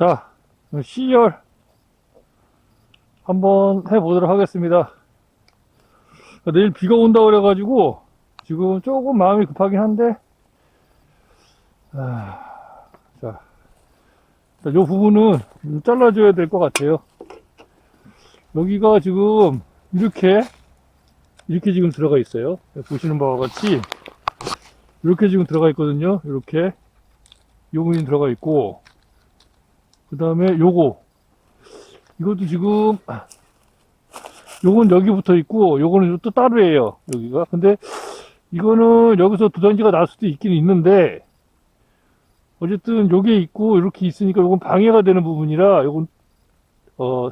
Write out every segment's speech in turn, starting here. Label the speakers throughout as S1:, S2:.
S1: 자, C열 한번 해보도록 하겠습니다. 내일 비가 온다 그래가지고 지금 조금 마음이 급하긴 한데 아, 자, 자, 요 부분은 잘라줘야 될 것 같아요. 여기가 지금 이렇게 이렇게 지금 들어가 있어요. 보시는 바와 같이 이렇게 지금 들어가 있거든요. 이렇게 요 부분이 들어가 있고 그 다음에 요거. 이것도 지금 요건 여기 붙어 있고 요거는 또 따로예요 여기가. 근데 이거는 여기서 두단지가 날 수도 있긴 있는데 어쨌든 요게 있고 이렇게 있으니까 요건 방해가 되는 부분이라 요건 어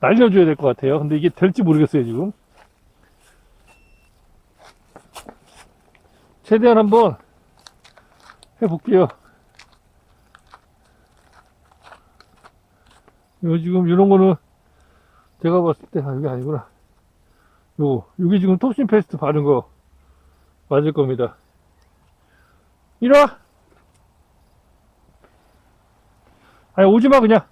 S1: 날려줘야 될 것 같아요. 근데 이게 될지 모르겠어요 지금. 최대한 한번 해볼게요 이거 지금 이런 거는 제가 봤을 때 아, 이게 아니구나. 요거 이게 지금 톱신 페스트 바른 거 맞을 겁니다. 이리 와. 아니 오지 마 그냥.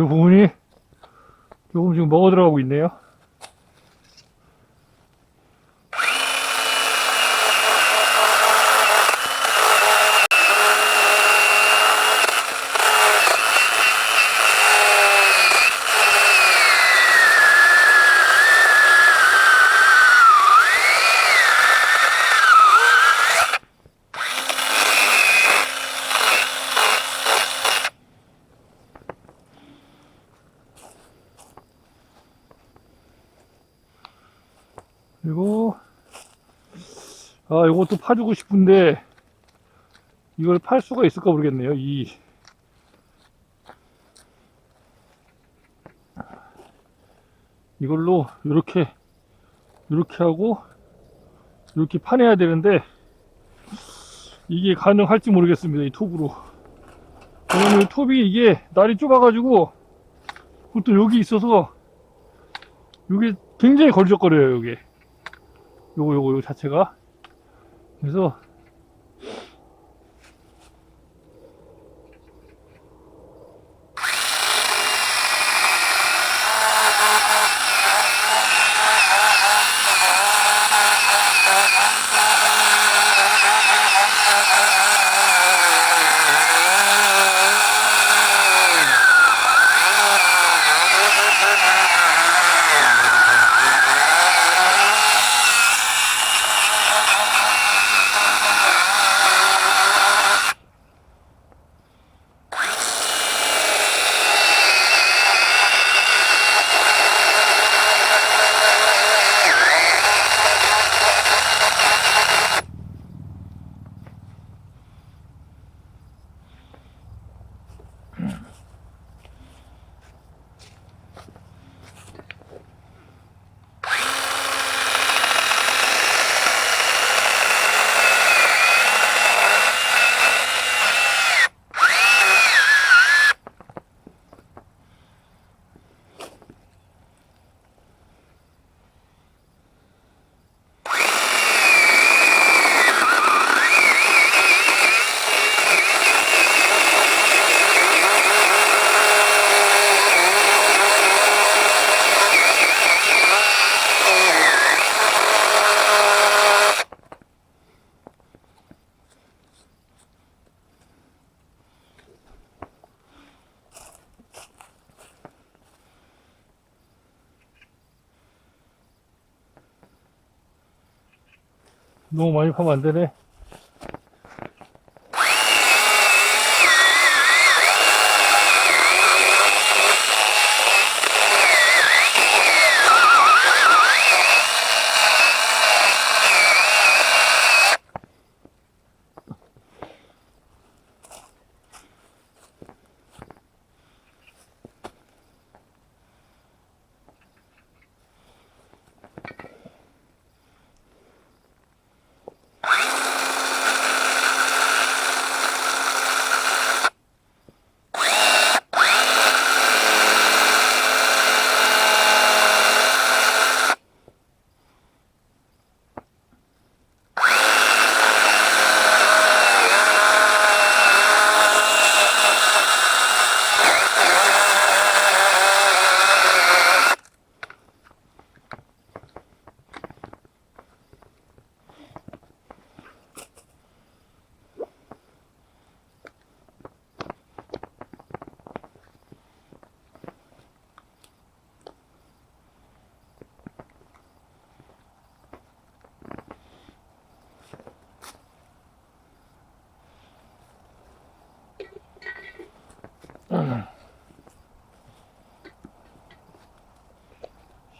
S1: 이 부분이 조금 지금 먹어 들어가고 있네요. 아, 이것도 파주고 싶은데, 이걸 팔 수가 있을까 모르겠네요. 이, 이걸로, 이렇게, 이렇게 하고, 이렇게 파내야 되는데, 이게 가능할지 모르겠습니다. 이 톱으로. 왜냐면 이 톱이 이게 날이 좁아가지고, 그것도 여기 있어서, 이게 굉장히 걸적거려요, 여기. 요거, 요거, 요 자체가. 그래서, 너무 많이 파면 안 되네.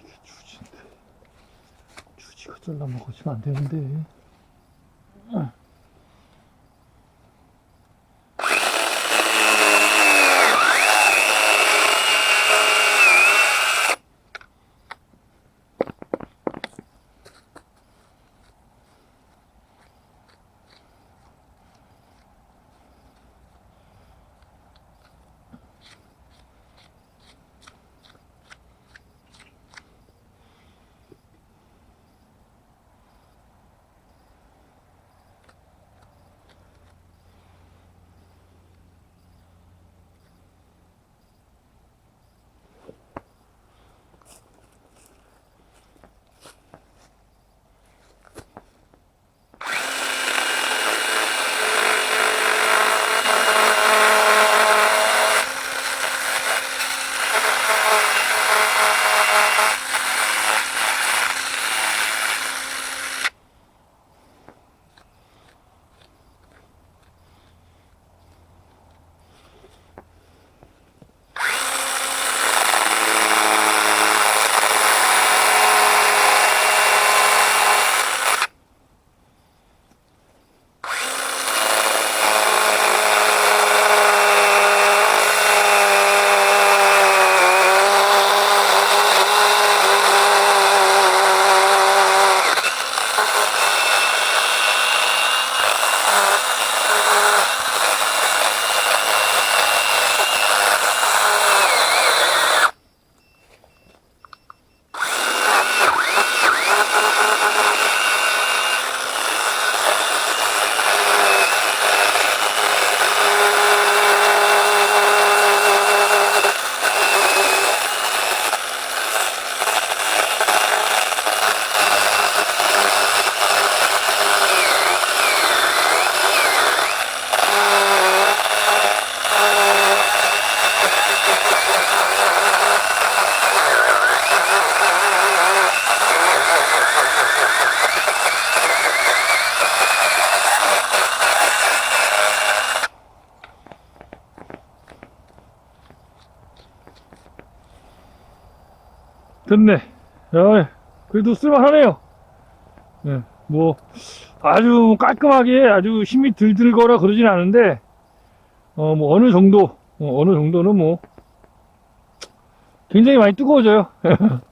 S1: 이게 주지인데. 잘라 먹어지면 안 되는데. 그래도 쓸만하네요. 예, 뭐, 아주 깔끔하게 아주 힘이 들들거나 그러진 않은데, 어, 뭐, 어느 정도, 어, 느 정도는 뭐, 굉장히 많이 뜨거워져요.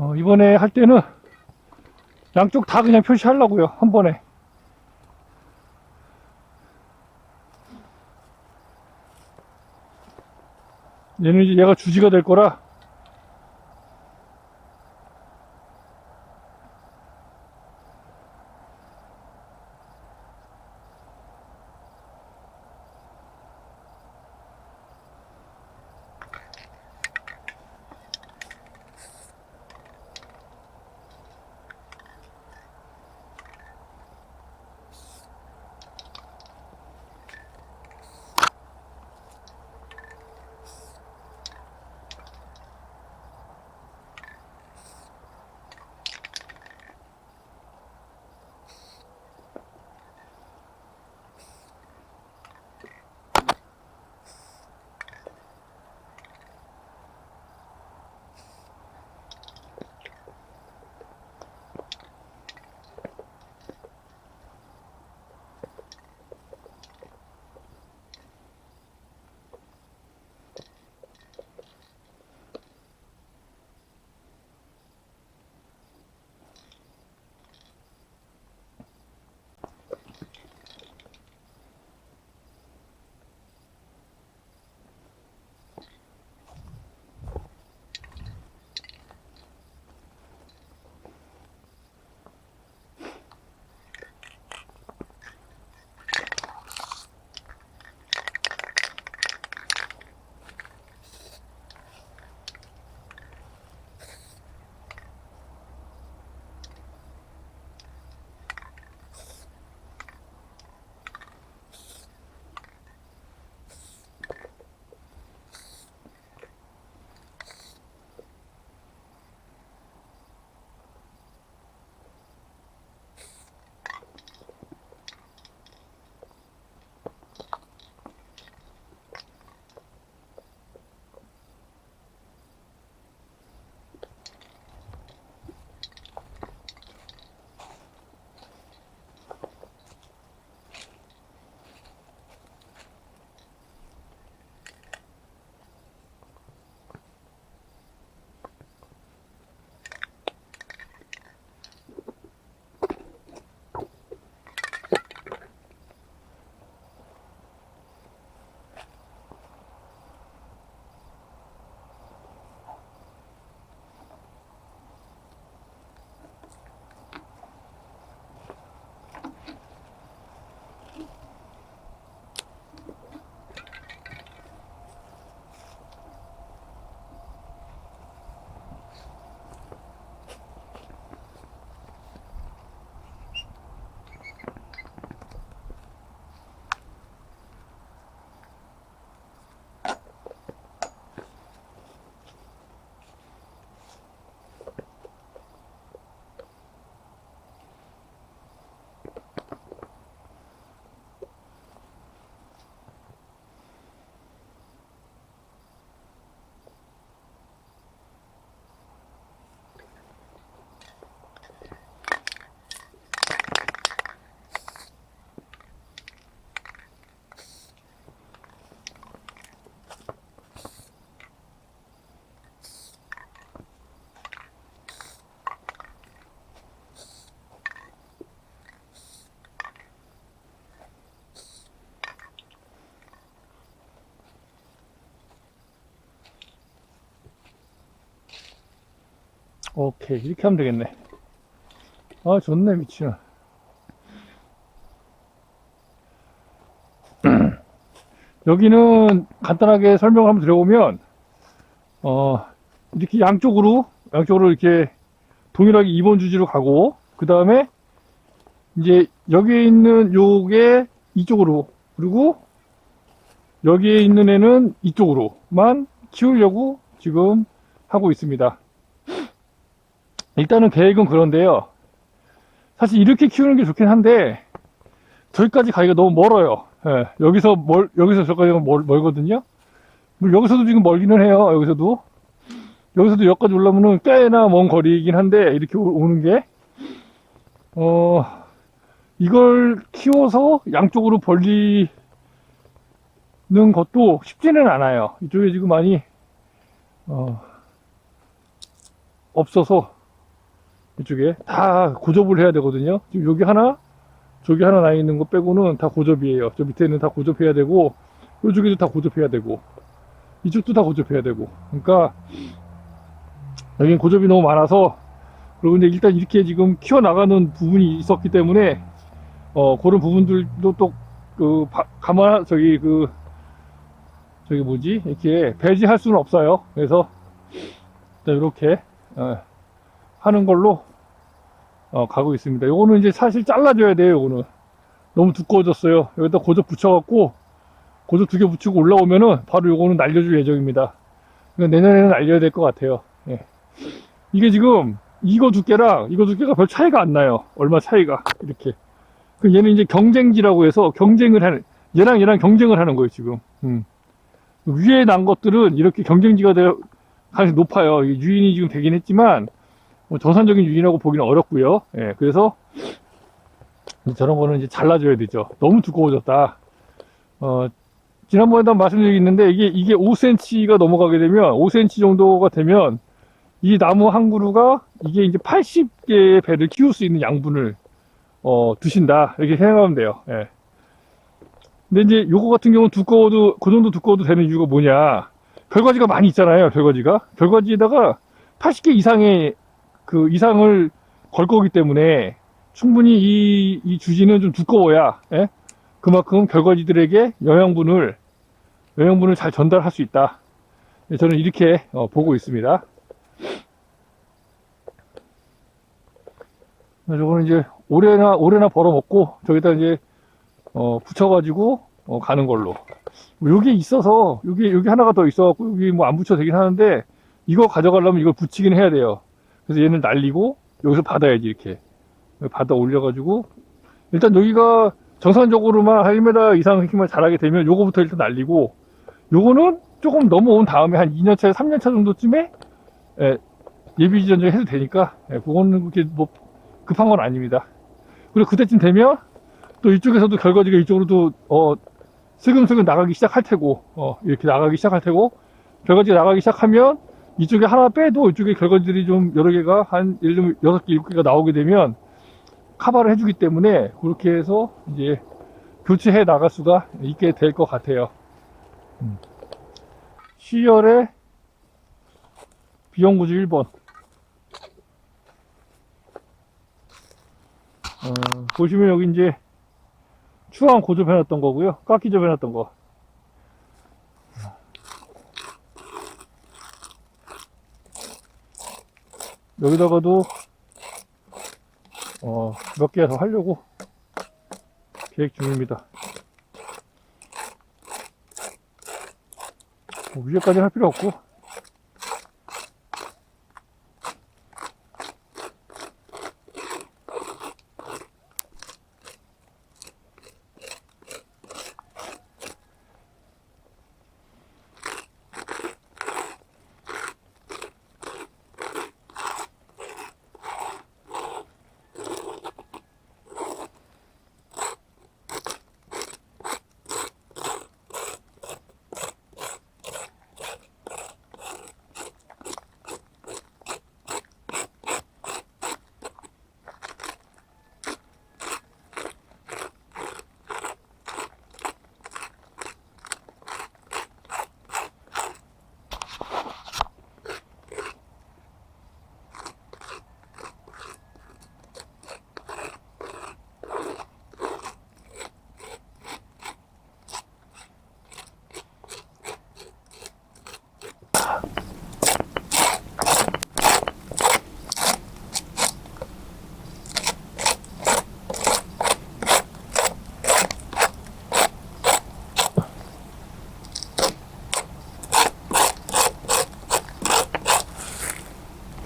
S1: 어, 이번에 할 때는 양쪽 다 그냥 표시하려고요. 한 번에. 얘는 이제 얘가 주지가 될 거라 오케이 이렇게 하면 되겠네 아 좋네 미치는 여기는 간단하게 설명을 한번 드려보면 어 이렇게 양쪽으로 양쪽으로 이렇게 동일하게 2번 주지로 가고 그 다음에 이제 여기에 있는 요게 이쪽으로 그리고 여기에 있는 애는 이쪽으로만 키우려고 지금 하고 있습니다. 일단은 계획은 그런데요. 사실 이렇게 키우는 게 좋긴 한데 저기까지 가기가 너무 멀어요. 예, 여기서 멀 여기서 저까지가 멀, 멀거든요. 물론 여기서도 지금 멀기는 해요. 여기서도 여기서도 여기까지 올라오면은 꽤나 먼 거리이긴 한데 이렇게 오- 오는 게 어, 이걸 키워서 양쪽으로 벌리는 것도 쉽지는 않아요. 이쪽에 지금 많이, 어, 없어서 이쪽에 다 고접을 해야 되거든요. 지금 여기 하나, 저기 하나 나 있는 거 빼고는 다 고접이에요. 저 밑에는 다 고접해야 되고, 이쪽에도 다 고접해야 되고, 이쪽도 다 고접해야 되고. 그러니까 여기는 고접이 너무 많아서 그리고 근데 일단 이렇게 지금 키워나가는 부분이 있었기 때문에 어 그런 부분들도 또그 감안 저기 그 저기 뭐지 이렇게 배제할 수는 없어요. 그래서 일단 이렇게 어, 하는 걸로 어, 가고 있습니다. 요거는 이제 사실 잘라줘야 돼요. 요거는 너무 두꺼워졌어요. 여기다 고접 붙여갖고 고접 두 개 붙이고 올라오면은 바로 요거는 날려줄 예정입니다. 그러니까 내년에는 날려야 될 것 같아요. 예. 이게 지금 이거 두께랑 이거 두께가 별 차이가 안 나요. 얼마 차이가 이렇게. 그 얘는 이제 경쟁지라고 해서 경쟁을 하는 얘랑 얘랑 경쟁을 하는 거예요 지금. 음. 위에 난 것들은 이렇게 경쟁지가 될 가능성이 높아요. 유인이 지금 되긴 했지만 뭐 정상적인 유인이라고 보기는 어렵고요. 예, 그래서 저런 거는 이제 잘라줘야 되죠. 너무 두꺼워졌다. 어, 지난번에도 말씀드린 게 있는데 이게 이게 5cm가 넘어가게 되면 5cm 정도가 되면 이 나무 한 그루가 이게 이제 80개의 배를 키울 수 있는 양분을 어, 드신다 이렇게 생각하면 돼요. 예. 근데 이제 요거 같은 경우는 두꺼워도 그 정도 두꺼워도 되는 이유가 뭐냐? 결과지가 많이 있잖아요. 결과지가 결과지에다가 80개 이상의 그 이상을 걸 거기 때문에 충분히 이, 이 주지는 좀 두꺼워야 예? 그만큼 결과지들에게 영양분을 영양분을 잘 전달할 수 있다. 예, 저는 이렇게 어, 보고 있습니다. 저거는 이제 오래나 오래나 벌어먹고 저기다 이제 어, 붙여가지고 어, 가는 걸로. 뭐 여기 있어서 여기 여기 하나가 더 있어갖고 여기 뭐 안 붙여 도 되긴 하는데 이거 가져가려면 이걸 붙이긴 해야 돼요. 그래서 얘는 날리고 여기서 받아야지 이렇게 받아 올려가지고 일단 여기가 정상적으로만 한 1m 이상 힘을 잘하게 되면 요거부터 일단 날리고 요거는 조금 넘어온 다음에 한 2년차, 3년차 정도쯤에 예, 예비 지전을 해도 되니까 예, 그거는 그렇게 뭐 급한 건 아닙니다. 그리고 그때쯤 되면 또 이쪽에서도 결과지가 이쪽으로도 어 슬금슬금 나가기 시작할 테고 어 이렇게 나가기 시작할 테고 결과지가 나가기 시작하면 이쪽에 하나 빼도 이쪽에 결과지들이 좀 여러 개가 한 예를 들면 여섯 개, 일곱 개가 나오게 되면 커버를 해주기 때문에 그렇게 해서 이제 교체해 나갈 수가 있게 될 것 같아요. 음. 10월에 비용구조 1번. 어, 보시면 여기 이제 추한 고접해놨던 거고요. 깎기 접해놨던 거. 여기다가도 어, 몇 개 더 하려고 계획 중입니다. 뭐 위에까지 할 필요 없고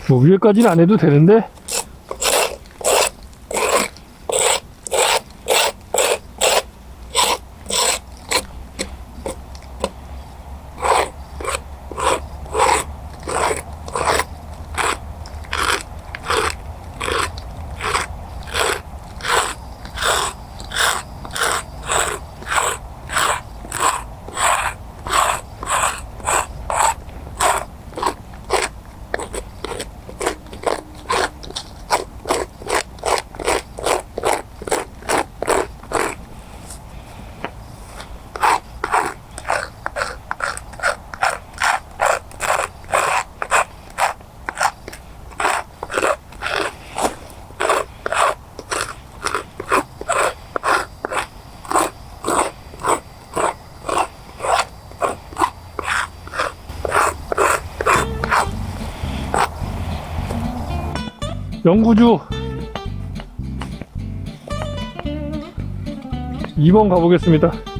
S1: 뭐 위에까지는 안 해도 되는데 영구주 2번 가보겠습니다.